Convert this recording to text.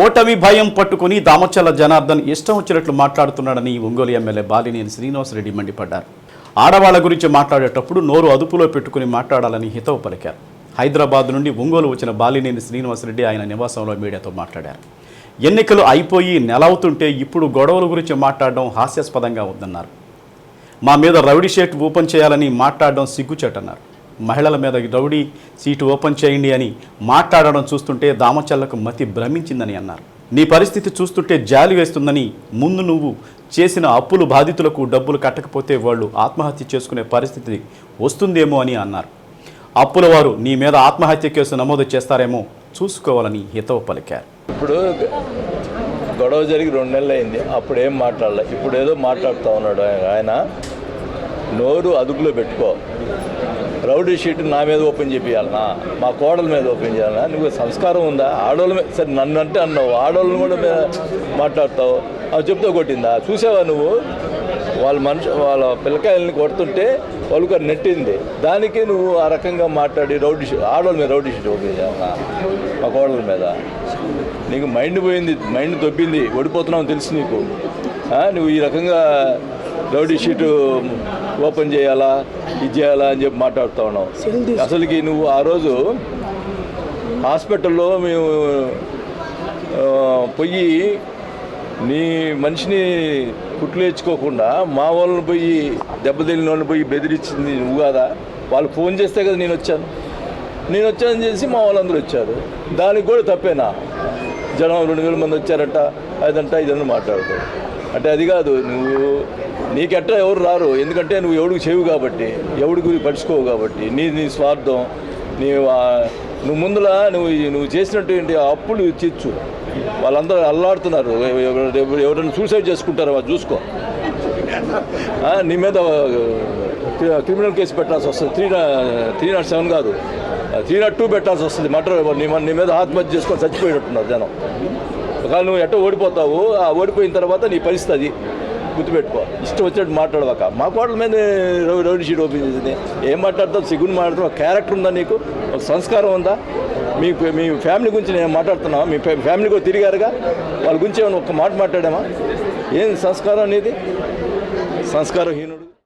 ఓటమి భయం పట్టుకుని దామచల జనార్దన్ ఇష్టం వచ్చినట్లు మాట్లాడుతున్నాడని ఒంగోలు ఎమ్మెల్యే బాలినేని శ్రీనివాసరెడ్డి మండిపడ్డారు. ఆడవాళ్ళ గురించి మాట్లాడేటప్పుడు నోరు అదుపులో పెట్టుకుని మాట్లాడాలని హితవు పలికారు. హైదరాబాద్ నుండి ఒంగోలు వచ్చిన బాలినేని శ్రీనివాసరెడ్డి ఆయన నివాసంలో మీడియాతో మాట్లాడారు. ఎన్నికలు అయిపోయి నెలవుతుంటే ఇప్పుడు గొడవల గురించి మాట్లాడడం హాస్యాస్పదంగా ఉందన్నారు. మా మీద రౌడీషేట్ ఓపెన్ చేయాలని మాట్లాడడం సిగ్గుచేటన్నారు. మహిళల మీద రౌడీ సీటు ఓపెన్ చేయండి అని మాట్లాడడం చూస్తుంటే దామచల్లకు మతి భ్రమించిందని అన్నారు. నీ పరిస్థితి చూస్తుంటే జాలి వేస్తుందని ముందు నువ్వు చేసిన అప్పులు బాధితులకు డబ్బులు కట్టకపోతే వాళ్ళు ఆత్మహత్య చేసుకునే పరిస్థితి వస్తుందేమో అని అన్నారు. అప్పుల వారు నీ మీద ఆత్మహత్య కేసు నమోదు చేస్తారేమో చూసుకోవాలని హితవు పలికారు. ఇప్పుడు గొడవ జరిగి రెండు నెలలు అయింది. అప్పుడు ఏం మాట్లాడలే. ఇప్పుడు ఏదో మాట్లాడుతూ ఉన్నాడు ఆయన- ఆయన నోరు అదుపులో పెట్టుకో. రౌడీ షీట్ నా మీద ఓపెన్ చేయాలనా మా కోడల మీద ఓపెన్ చేయాలనా? నువ్వు సంస్కారం ఉందా? ఆడోళ్ళ మీద సరే నన్ను అంటే అన్నావు. ఆడోళ్ళని కూడా మీద మాట్లాడతావు. అవి చెప్తే కొట్టిందా? చూసావా నువ్వు? వాళ్ళ మనుషు వాళ్ళ పిల్లకాయలని కొడుతుంటే వాళ్ళకి అది నెట్టింది. దానికి నువ్వు ఆ రకంగా మాట్లాడి రౌడీ షీట్ ఆడోళ్ళ మీద రౌడీ షీట్ ఓపెన్ చేయాలనా? మా కోడల మీద. నీకు మైండ్ పోయింది మైండ్ దొబ్బింది ఓడిపోతున్నావు తెలుసు నీకు. నువ్వు ఈ రకంగా రౌడీ షీటు ఓపెన్ చేయాలా? ఇది చేయాలా అని చెప్పి మాట్లాడుతూ ఉన్నావు అసలుకి నువ్వు ఆ రోజు హాస్పిటల్లో మేము పోయి నీ మనిషిని కుట్లేచుకోకుండా మా వాళ్ళని పోయి దెబ్బతిని వాళ్ళని పోయి బెదిరించింది నువ్వు కాదా? వాళ్ళు ఫోన్ చేస్తే కదా నేను వచ్చాను. నేను వచ్చానని చేసి మా వాళ్ళందరూ వచ్చారు. దానికి కూడా తప్పేనా? జనం రెండు వేల మంది వచ్చారట అదంట ఇదన్నీ మాట్లాడతావు అంటే అది కాదు నువ్వు నీకెట్ట ఎవరు రారు? ఎందుకంటే నువ్వు ఎవడికి చెవు కాబట్టి ఎవడికి పడుచుకోవు కాబట్టి నీ నీ స్వార్థం నీ నువ్వు ముందుల నువ్వు నువ్వు చేసినటువంటి అప్పులు తీర్చు. వాళ్ళందరూ అల్లాడుతున్నారు. ఎవరైనా సూసైడ్ చేసుకుంటారో? చూసుకో. నీ మీద క్రిమినల్ కేసు పెట్టాల్సి వస్తుంది. త్రీ త్రీ నాట్ సెవెన్ కాదు. త్రీ నాట్ టూ పెట్టాల్సి వస్తుంది. మటర్ నీ నీ మీద ఆత్మహత్య చేసుకొని చచ్చిపోయినట్టున్నారు జనం. ఒకవేళ నువ్వు ఎట్ట ఓడిపోతావు ఆ ఓడిపోయిన తర్వాత నీ పరిస్థితి అది. గుర్తుపెట్టుకో. ఇష్టం వచ్చినట్టు మాట్లాడవాక మా కోటల మీద రౌడీ షీట్ ఓపెన్ చేసింది. ఏం మాట్లాడతావు? సిగ్గుని మాట్లాడతావు? ఒక క్యారెక్టర్ ఉందా నీకు? ఒక సంస్కారం ఉందా? మీ మీ ఫ్యామిలీ గురించి నేను మాట్లాడుతున్నావా? మీ ఫ్యా- ఫ్యామిలీ కూడా తిరిగారుగా? వాళ్ళ గురించి ఏమైనా ఒక మాట మాట్లాడామా? ఏం సంస్కారం అనేది సంస్కారహీనుడు